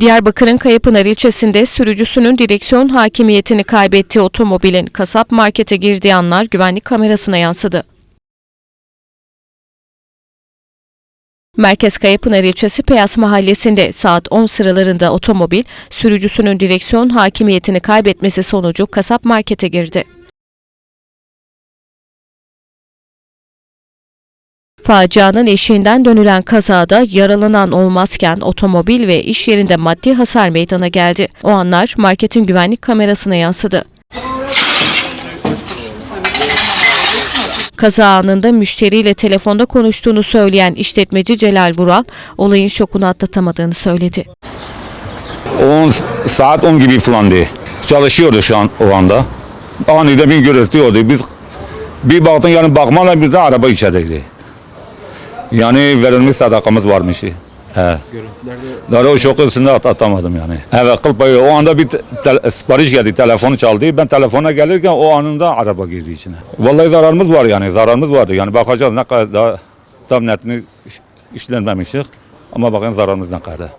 Diyarbakır'ın Kayapınar ilçesinde sürücüsünün direksiyon hakimiyetini kaybettiği otomobilin kasap markete girdiği anlar güvenlik kamerasına yansıdı. Merkez Kayapınar ilçesi Peyas mahallesinde saat 10 sıralarında otomobil sürücüsünün direksiyon hakimiyetini kaybetmesi sonucu kasap markete girdi. Facianın eşiğinden dönülen kazada yaralanan olmazken otomobil ve iş yerinde maddi hasar meydana geldi. O anlar marketin güvenlik kamerasına yansıdı. Kaza anında müşteriyle telefonda konuştuğunu söyleyen işletmeci Celal Vural, olayın şokunu atlatamadığını söyledi. 10 saat 10 gibi falandı. Çalışıyordu şu an o anda. Aniden bir gürültü oldu. Biz bir baktın yani bakmadan bir de araba içerideydi. Yani verilmiş sadakamız varmış. He. Daha o şok üstünde at atamadım yani. Evet kıl payı. O anda bir te- sipariş geldi. Telefonu çaldı. Ben telefona gelirken o anında araba girdi içine. Vallahi zararımız var yani. Zararımız vardı. Yani bakacağız ne kadar daha tam netini iş- işlenmemişik. Ama bakın zararımız ne kadar.